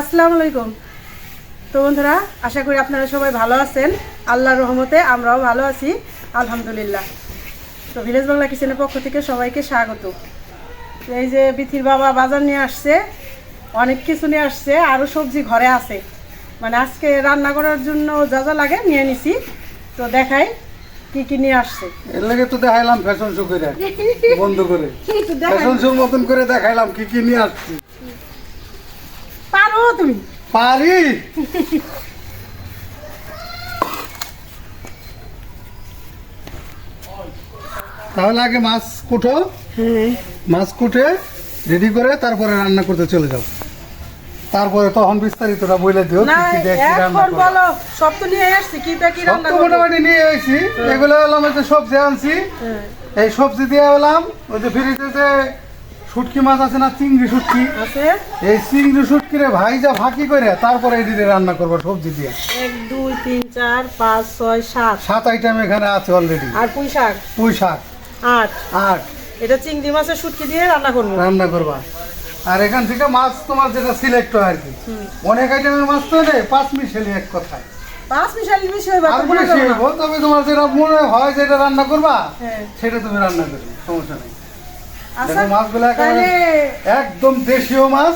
আসসালামু আলাইকুম। তো বন্ধুরা আশা করি আপনারা সবাই ভালো আছেন। আল্লাহর রহমতে আমরাও ভালো আছি আলহামদুলিল্লাহ। তো ভিলেজ বাংলা কিচেনের পক্ষ থেকে সবাইকে স্বাগত। এই যে বিথির বাবা বাজার নিয়ে আসছে অনেক কিছু নিয়ে আসছে আরও সবজি ঘরে আছে। মানে আজকে রান্না করার জন্য যা যা লাগে নিয়ে নিছি। তো দেখাই কি কি নিয়ে আসছে। এর লাগে তো দেখাইলাম ফ্যাশন শো করে বন্ধ করে। ফ্যাশন শোর মতন করে দেখাইলাম কি কি নিয়ে আসছি। পারো তুমি? পারি। তাহলে আগে মাছ কুটো। হ্যাঁ। মাছ কুটে রেডি করে তারপরে রান্না করতে চলে যাও। তারপরে তখন বিস্তারিতটা বলে দিও বলো সব তো নিয়ে আসছি কি কি রান্না তো মোটামুটি নিয়ে এসেছি। এগুলো হলাম এই যে সবজি আনছি। হ্যাঁ, এই সবজি দিয়ে হলাম ওই যে ফ্রিজে যে শুটকি মাছ আছে না চিংড়ি শুটকি? আছে? এই চিংড়ি শুটকিরে ভাইজা ফাঁকি করে তারপরে এই দিয়ে রান্না করব সবজি দিয়ে। এক দুই তিন চার পাঁচ ছয় সাত। সাত আইটেম এখানে আছে অলরেডি আর পুঁই শাক? পুঁই শাক। আট। আট। এটা চিংড়ি মাছের শুটকি দিয়ে রান্না করব। রান্না করবা। আর এখান থেকে মাছ তোমার যেটা সিলেক্ট হয় আর কি। অনেক আইটেমের মাছ তো নেই পাঁচ মিশালি এক কথায়। পাঁচ মিশালি বেশি হইবা আর তো বেশি হইবো, তবে তোমার যেটা মনে হয় যেটা রান্না করবা হ্যাঁ। সেটা তুমি রান্না করবে সমস্যা নেই। দেখো মাছগুলো একেবারে একদম দেশীয় মাছ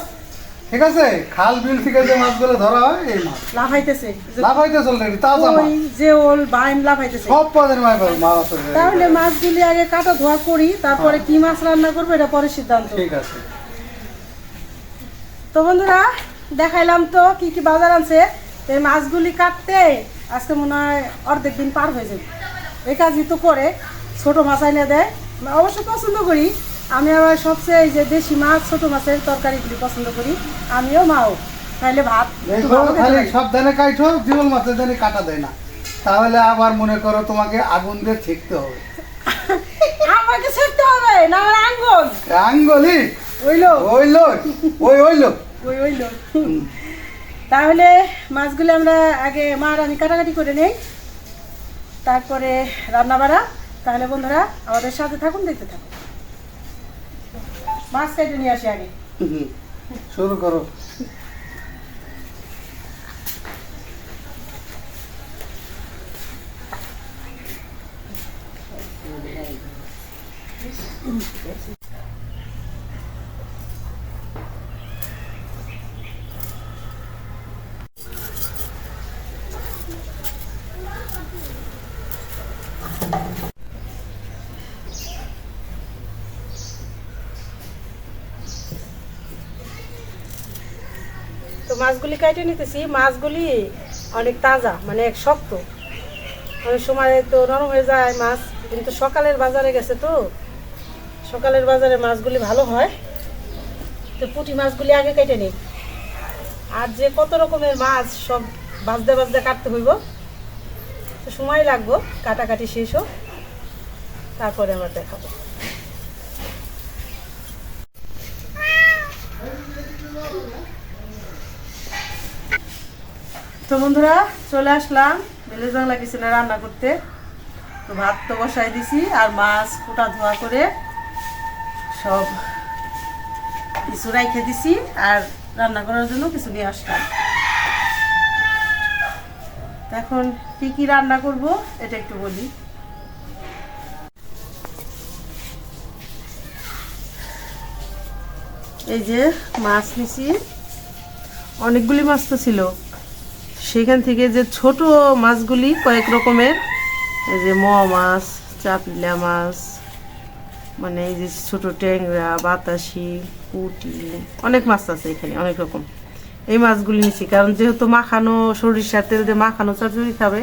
ঠিক আছে? খাল বিল থেকে যে মাছগুলো ধরা হয় এই মাছ। লাফাইতেছে। যে লাফাইতে তাজা মাছ। যে ওল বাইম লাফাইতেছে। সব পদের মাছ মাছ তাহলে মাছগুলি আগে কাটা ধোয়া করি তারপরে কি মাছ রান্না করব এটা পরে সিদ্ধান্ত। ঠিক আছে। তো বন্ধুরা দেখাইলাম তো কি কি বাজার আনছে। এই মাছগুলি কাটতে আজকে মনে হয় অর্ধেক দিন পার হয়ে যাবে। এই কাজই তো করে ছোট মাছ আইনে দেয়। অবশ্য পছন্দ করি আমি আবার সবচেয়ে এই যে দেশি মাছ ছোট মাছের তরকারিগুলি পছন্দ করি। আমিও মাও। তাহলে ভাত খালি লাগে। সাবধানে কাইঠো জীবন মাছের জানি কাটা দেয় না। তাহলে আবার মনে করো তোমাকে আগুন দিয়ে ছিটতে হবে। আমাকে ছেড়তে হবে না আঙ্গুল। আঙ্গলি? ওইলো। ওইলো? ওই ওইলো? ওই ওইলো। তাহলে মাছগুলো আমরা আগে মার আমি কাটাকাটি করে নেই। তারপরে রান্না বাড়া তাহলে বন্ধুরা আমাদের সাথে থাকুন দেখতে থাকুন। মাছ কেটে নিয়ে আসি আগে। হুম, শুরু করো। মাছগুলি কেটে নিতেছি, মাছগুলি অনেক তাজা মানে এক শক্ত। অনেক সময় তো নরম হয়ে যায় মাছ, কিন্তু সকালের বাজারে গেছে তো। সকালের বাজারে মাছগুলি ভালো হয়। তো পুঁটি মাছগুলি আগে কেটে নিই। আর যে কত রকমের মাছ সব বাজতে বাজতে কাটতে হইব, তো সময় লাগবো, কাটাকাটি শেষ হোক, তারপরে আমরা দেখাবো। তো বন্ধুরা, চলে আসলাম। বেলেজ বাংলা কিচেনে রান্না করতে। তো ভাত তো বসাই দিছি, আর মাছ কোটা ধোয়া করে সব কিছু রাইখে দিছি, আর রান্না করার জন্য কিছু নিয়ে আসলাম। এখন কি কি রান্না করব, এটা একটু বলি। এই যে মাছ নিছি, অনেকগুলি মাছ তো ছিল। সেখান থেকে যে ছোট মাছগুলি কয়েক রকমের, এই যে মোয়া মাছ, চাপিলা মাছ মানে এই যে ছোট ট্যাংরা, বাতাসি, পুটি, অনেক মাছ আছে এখানে, অনেক রকম। এই মাছগুলি নিছি, কারণ যেহেতু মাখানো সরিষার তেল দিয়ে মাখানো চচ্চড়ি খাবে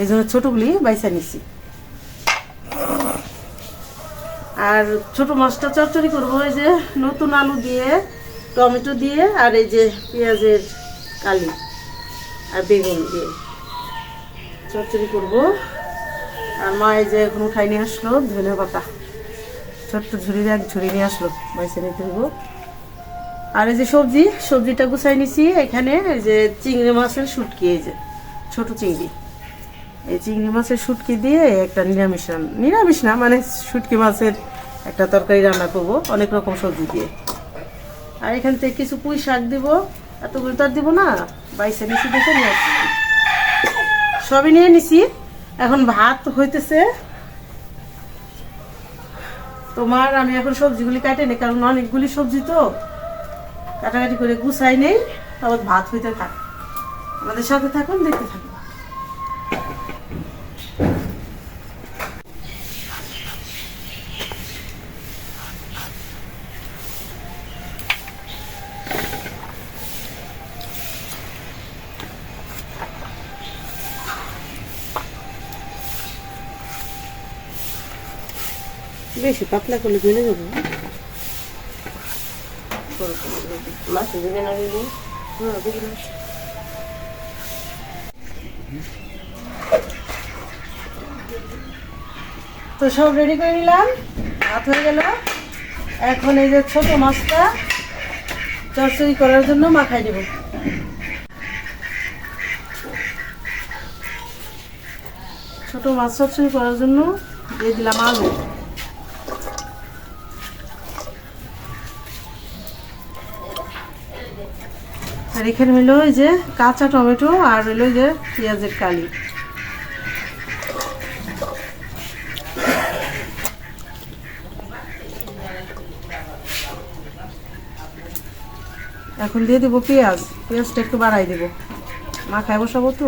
এই জন্য ছোটোগুলি বাইসা নিছি। আর ছোট মাছটা চচ্চড়ি করব, এই যে নতুন আলু দিয়ে, টমেটো দিয়ে, আর এই যে পেঁয়াজের কালি। আর বেগুন দিয়ে। চচ্চড়ি করব। আর মা এই যে এখন উঠাই নিয়ে আসলো ধনে পাতা। ছোট্ট ঝুড়ি এক ঝুড়ি নিয়ে আসলো। বাইসে নিতে হইব। আর এই যে সবজি, সবজিটা গুছাই নিছি এখানে, এই যে চিংড়ি মাছের শুটকি, এই যে ছোট চিংড়ি। এই চিংড়ি মাছের শুটকি দিয়ে একটা নিরামিষ নিরামিষ না মানে শুটকি মাছের একটা তরকারি রান্না করব, অনেক রকম সবজি দিয়ে। আর এখান থেকে কিছু পুঁই শাক দিব। এতগুলো তো দিব না, বাইসে নিচে দেখে নিয়ে সবই নিয়ে নিছি। এখন ভাত হইতেছে। তোমার আমি এখন সবজিগুলি কাটে নি কারণ অনেকগুলি সবজি তো। কাটাকাটি করে গুছাই নেই, তারপর ভাত হইতে থাক। আমাদের সাথে থাকুন, দেখতে থাকুন। বেশি পাতলা করলে গলে যাব মাছ দেবে না হ্যাঁ দেবে না। তো সব রেডি করে নিলাম ভাত হয়ে গেল। এখন এই যে ছোট মাছটা চচ্চড়ি করার জন্য মাখাই দেব ছোট মাছ চচ্চড়ি করার জন্য দিয়ে দিলাম আলু। আর এখানে হইল ওই যে কাঁচা টমেটো আর হইল যে পেঁয়াজের কালি। এখন দিয়ে দেবো পেঁয়াজ। পেঁয়াজটা একটু বাড়াই দেবো। মা মাখায় বসাবো তো?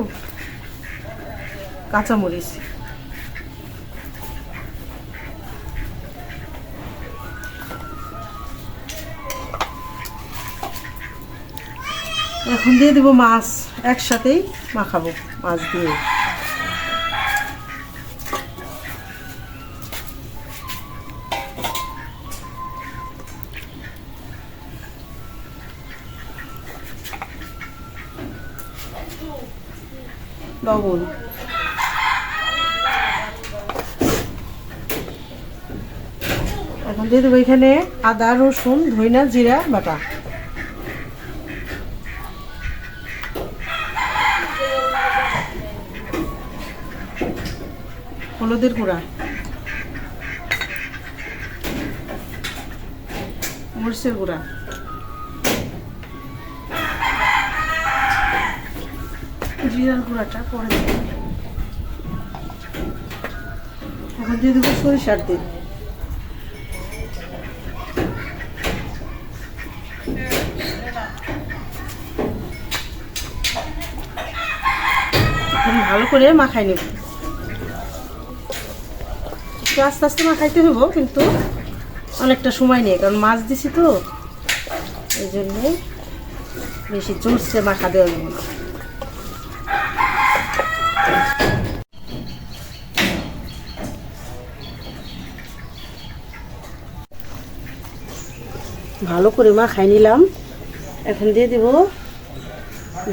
কাঁচামরিচ। এখন দিয়ে দেবো মাছ, একসাথেই মাখাবো মাছ দিয়ে। লবণ। এখন দিয়ে দেবো এখানে আদা, রসুন ধইনা জিরা, বাটা। হলুদের গুঁড়া। মরিচের গুঁড়া। জিরার গুঁড়াটা পরে এখন দিয়ে দেবো সরিষার এখন ভালো করে মাখাই নেব। একটু আস্তে আস্তে মাখাইতে হইব, কিন্তু অনেকটা সময় নিয়ে কারণ মাছ দিছি তো। এই জন্যে বেশি জোরসে মাখা দেওয়া যাবে না। ভালো করে মা খাই নিলাম। এখন দিয়ে দেব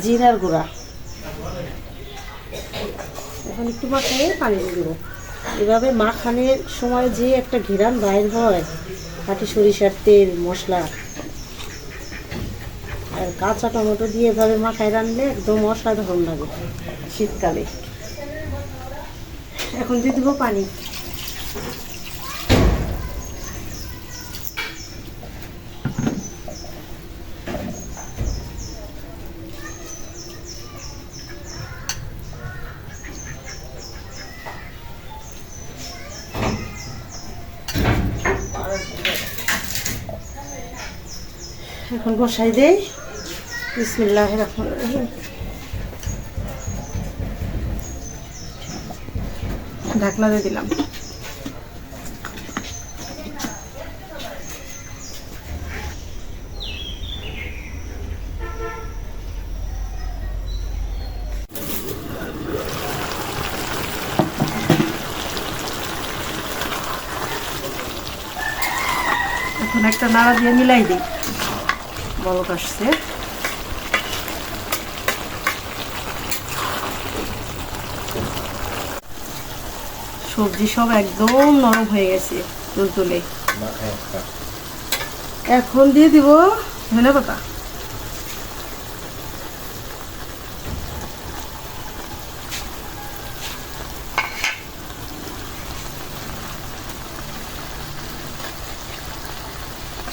জিরার গুঁড়া। এখন একটু মাখাই পানি দিয়ে দেবো। এভাবে মাখানের সময় যে একটা ঘেরান বাইর হয়। খাটি সরিষার তেল, মশলা। আর কাঁচা টমেটো দিয়ে এভাবে মাখায় রানলে একদম অসাধারণ লাগে শীতকালে। এখন দিয়ে দেবো পানি। এখন বসাই দেই। বিসমিল্লাহ রহমান রহিম। ঢাকনা দিয়ে দিলাম। একটা নাড়া দিয়ে মিলাই দিই। বলক আসছে। সবজি সব একদম নরম হয়ে গেছে তুলতুলে। এখন দিয়ে দিব ধনে পাতা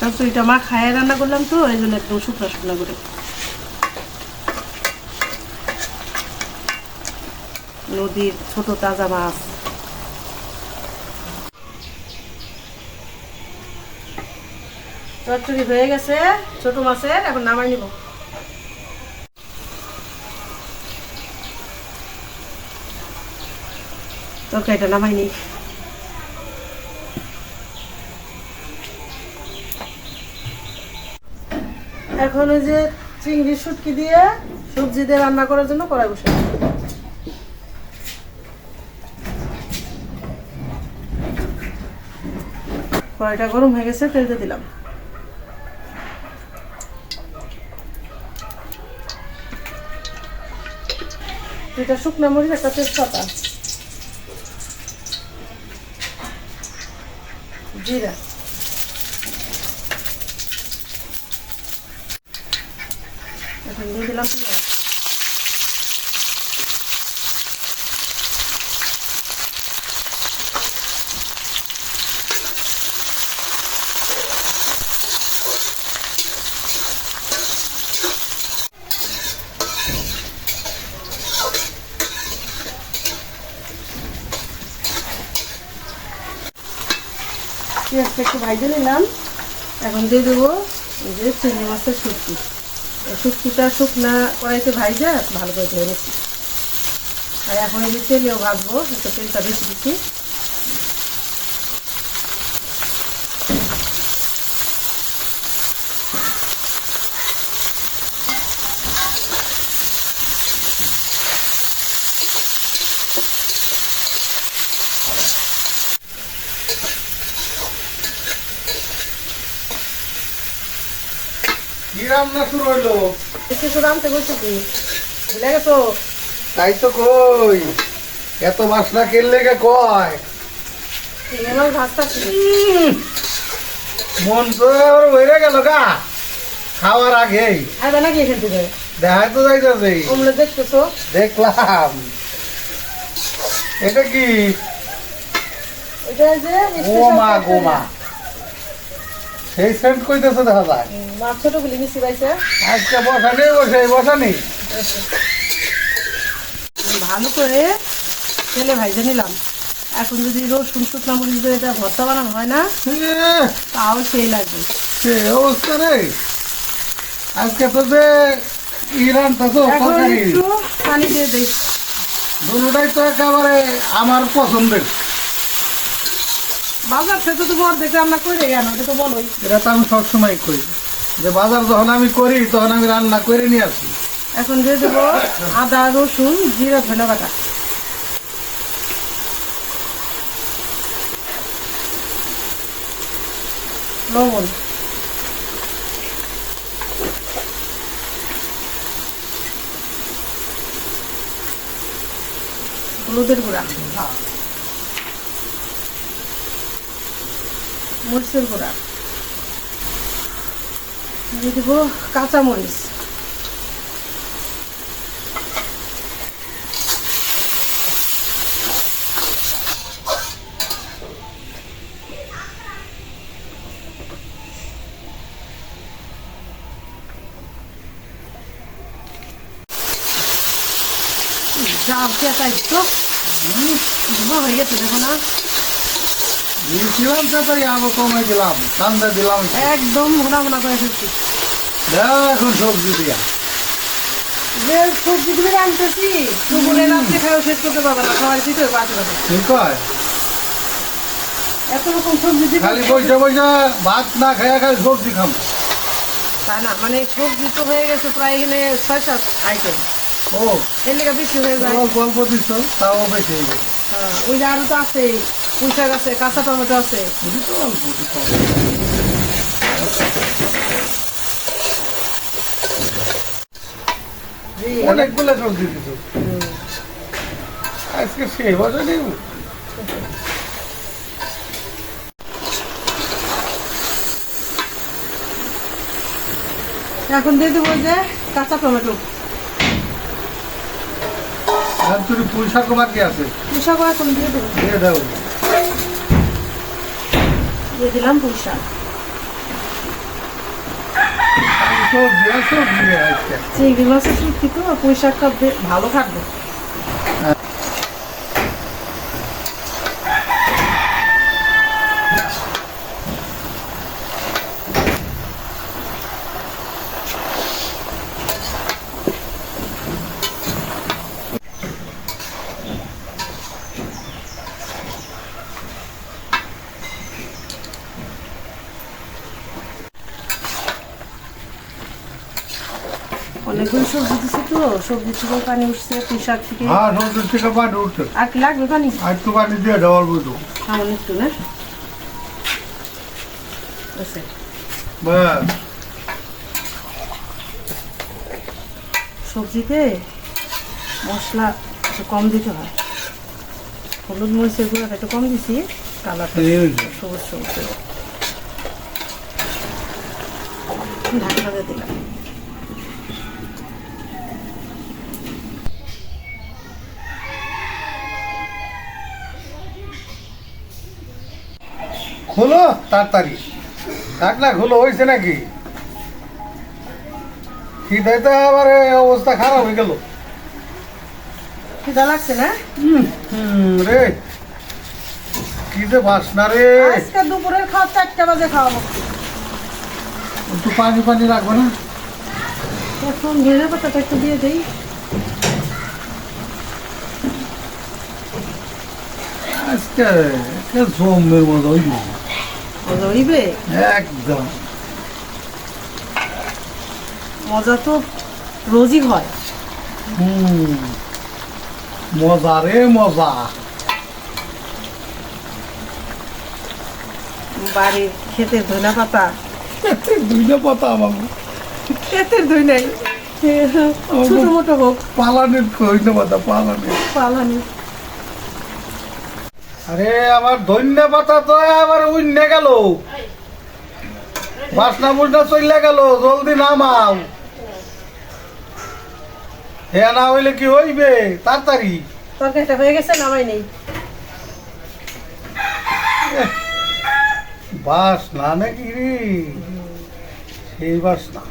আর মা খায় রান্না করলাম তো, এই জন্য একদম করে নদীর ছোট তাজা মাছ। চচ্চড়ি হয়ে গেছে, ছোট মাছের, এখন নামাই নিব। তরকারিটা নামাই নিই। এখন ওই যে চিংড়ি শুটকি দিয়ে সবজি দিয়ে রান্না করার জন্য কড়াই বসে কড়াইটা গরম হয়ে গেছে দিয়ে দিলাম। দুইটা শুকনো মরিচ, একটা তেজপাতা। জিরা। দিয়ে দিলাম পেঁয়াজ পেঁয়াজটা একটু ভাজে নিলাম। এখন দিয়ে দেবো এই যে চিংড়ি মাছের শুটকি। শুটকিটা শুকনা কড়াইতে ভাইজা ভালো করে ধরে নিচ্ছি। আর এখন এই তেলেও ভাজবো একটু তেলটা বেশি দিচ্ছি। শুরু হইল? কিছু বলছো কি? ভুলে গেছো? তাই তো কই। এত বাসনা কে কয়? মন তো গেল গা। খাওয়ার আগেই। খাইবে নাকি এখান থেকে? দেখাই তো যাইতেছে। দেখতেছো? দেখলাম। এটা কি? এটা যে ও মা গো মা। সেই সেন্ট কইতেছে দেখা যায়। মাছ ছোট গুলি মিশি পাইছে। আজকে বসা নেই বসে বসা নেই ভালো করে তেলে ভাইজে নিলাম। এখন যদি রসুন শুকনো মরিচ দিয়ে এটা ভর্তা বানানো হয় না এহ, তাও সেই লাগবে। সে অবস্থা রে আজকে তো যে ইরান তো পানি দিয়ে দিই। দুটাই তো একেবারে আমার পছন্দের। বাজার থেকে রান্না করে এটা তো বলোই। এটা তো আমি সবসময় করি। যে বাজার যখন আমি করি তখন আমি রান্না করে নিয়ে আসি। এখন দিয়ে দেবো আদা রসুন জিরা ধনে বাটা লবণ। হলুদের গুঁড়া। মরিচের গুঁড়া। দিয়ে দেবো কাঁচা মরিচ যা পেঁচাই তো। ধোয়া হয়ে গেছে দেখো না। দিয়েছিলাম তাড়াতাড়ি আরও কমে দিলাম ঠান্ডা দিলাম একদম ভোনা ভোনা করে ফেলছি। এখন সবজি দিয়া। যে সবজিগুলো রাঁধতেছি। দুপুরে রাত্রে খাওয়া শেষ করতে পারবে না সবাই দিতে পাঁচ টাকা ঠিক কয়? এত রকম সবজি খালি ভাত না খাইয়া খালি সবজি খাম তাই না মানে সবজি তো হয়ে গেছে প্রায় এখানে ছয় সাত আইটেম ও। এর লেগে বেশি হয়ে যায়। অল্প অল্প দিচ্ছ তাও বেশি হয়ে যায় হ্যাঁ, ওই যে আরও তো আছে পুঁই শাক আছে কাঁচা টমেটো আছে। অনেকগুলো সবজি আজকে সে বছর এখন দিয়ে দেবো যে কাঁচা টমেটো। আর তুমি পয়সা কমার কি আছে? পুঁই এখন দিয়ে দেবো। দিয়ে দাও। দিয়ে দিলাম পুঁই শাক। চিংড়ি মাছের শুটকি তো পুঁই শাকটা ভালো থাকবে অনেকগুলো সবজি দিছি তো সবজি থেকে পানি উঠছে পুঁই শাক থেকে। হ্যাঁ সমুদ্র থেকে পানি উঠছে। আর কি লাগবে পানি? আর একটু পানি দিয়ে দেওয়ার বুঝো সামান্য একটু না? আচ্ছা। ব্যাস। সবজিতে মশলা একটু কম দিতে হয়। হলুদ মরিচের গুঁড়াটা একটু কম দিছি কালারটা। সবুজ সবুজ। দিয়ে দিলাম। খোলো তাড়াতাড়ি। ঢাকনা খোলো হয়েছে নাকি? খিদাইতে আবার এই অবস্থা খারাপ হয়ে গেল। খিদা লাগছে না? রে। কি যে বাসনা রে। আজকে দুপুরের খাওয়া চারটা বাজে খাওয়াবো। একটু পানি পানি রাখব না? এখন ধনে পাতাটা একটু দিয়ে দিই। আজকে জমের একদম। মজা তো রোজই হয়। হুম মজা রে মজা। বাড়ির ক্ষেতের ধনে পাতা? দুইটা পাতা আমার ক্ষেতের ধই নাই। ছোট মোটো হোক। পালানির কইনা পাতা পালানির পালানি। আরে আমার ধন্য পাতা তো আবার উইনে গেল। বাসনা বুসনা চলে গেল জলদি নামাও। হে না হইলে কি হইবে? তাড়াতাড়ি। তরকারিটা হয়ে গেছে নামাই নেই। বাস না নাকি রে? সেই বাস না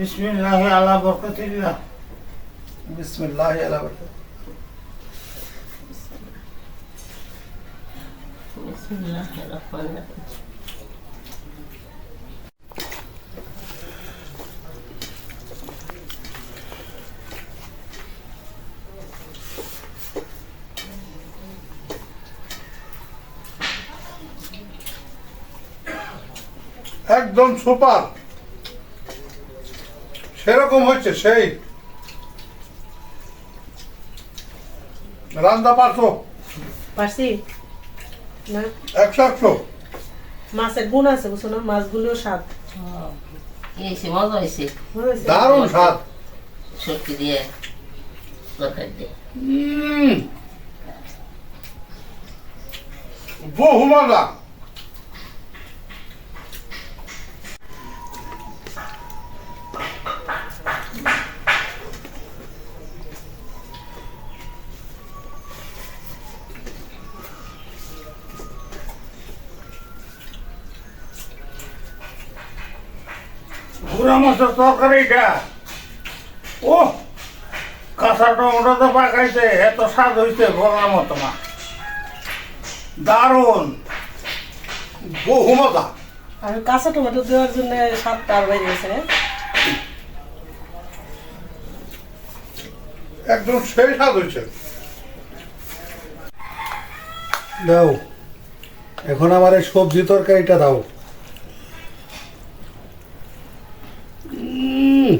বিসমিল্লাহ আলা বরকতিল্লাহ বিসমিল্লাহ আলা বারাকাতুহু। একদম সুপার সেরকম হচ্ছে সেই। রান্না পারছ? পারছি। না। একশো একশো। মাছের গুণ আছে বুঝছ না? মাছগুলোও স্বাদ। এসে মজা হয়েছে। দারুণ স্বাদ। সত্যি দিয়ে তরকারি দিয়ে। বহু মজা। মাছের তরকারিটা ও কাঁচা টমেটো তো পাকাইছে এত স্বাদ হইছে বলার মতো না। দারুণ বহু মজা। আর কাঁচা টমেটো দেওয়ার জন্য স্বাদটা আর বাইরে গেছে একদম সেই স্বাদ হয়েছে দাও এখন আমার এই সবজি তরকারিটা দাও উম,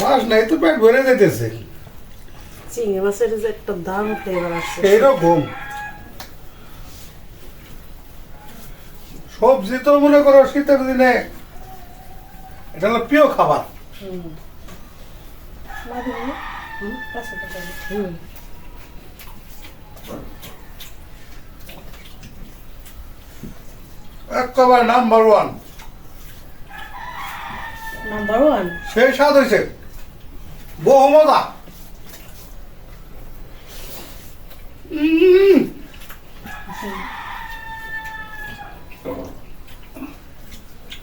বাস নাই তো পেট ভরে যেতেছে। চিংড়ি মাছের যে একটা দাম ফ্লেভার আসছে। এইরকম সবজি তো মনে করো শীতের দিনে এটা হলো প্রিয় খাবার। একেবারে নাম্বার ওয়ান নাম্বার ওয়ান সেই স্বাদ হয়েছে বহু মজা।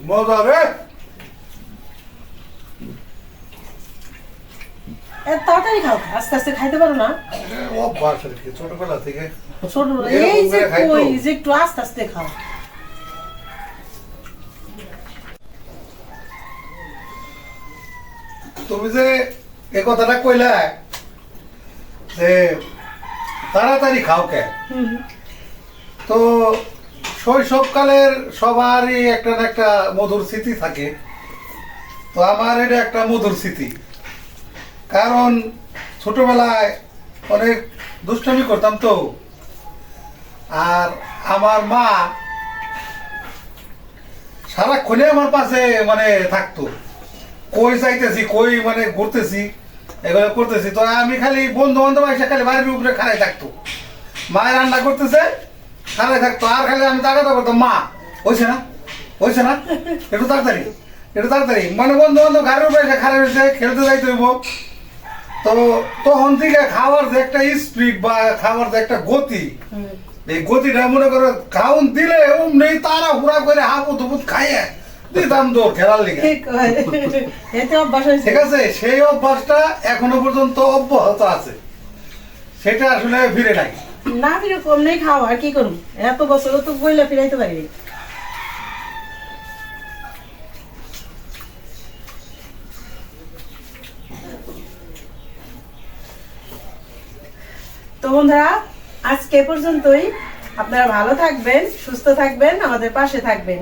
মজা রে। তাড়াতাড়ি খাও। আস্তে আস্তে খাইতে পারো না। অভ্যাস আর কি ছোটবেলা থেকে। ছোট এই যে। কই যে একটু আস্তে আস্তে খাও। তুমি যে এ কথাটা কইলা যে তাড়াতাড়ি খাও কে। তো শৈশবকালের সবারই একটা না একটা মধুর স্মৃতি থাকে। তো আমার এটা একটা মধুর স্মৃতি। কারণ ছোটবেলায় অনেক দুষ্টামি করতাম তো। আর আমার মা সারাক্ষণে আমার পাশে মানে থাকতো। কই চাইতেছি কই মানে ঘুরতেছি এগুলো করতেছি। তো আমি খালি বন্ধু বান্ধব এসে খালি বাড়ির উপরে খাড়াই থাকতো। মায়ের রান্না করতেছে খাড়াই থাকতো। আর খালি আমি তাকাতে করতাম মা হয়েছে না? হয়েছে না? একটু তাড়াতাড়ি একটু তাড়াতাড়ি। মানে বন্ধু বান্ধব ঘরের উপরে এসে খাড়াই হয়েছে খেলতে যাইতে হইব। তো তখন থেকে খাওয়ার যে একটা স্পিড বা খাওয়ার যে একটা গতি এই গতিটা মনে করো খাউন দিলে নেই তারা হুড়া করে হাপুত হুপুত খাইয়ে দিতাম দৌড় খেলার লিগে। ঠিক। এতে অভ্যাস হয়েছে। ঠিক আছে সেই অভ্যাসটা এখনও পর্যন্ত অব্যাহত আছে। সেটা আসলে ফিরে নাই। না ফিরে কম নেই খাও আর কি করুন এত বছর তো বইলে ফিরাইতে পারি তো বন্ধুরা আজকে পর্যন্তই। আপনারা ভালো থাকবেন সুস্থ থাকবেন আমাদের পাশে থাকবেন।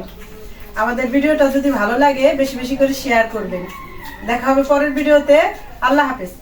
আমাদের ভিডিওটা যদি ভালো লাগে, বেশি বেশি করে শেয়ার করবেন। দেখা হবে পরের ভিডিওতে। আল্লাহ হাফেজ।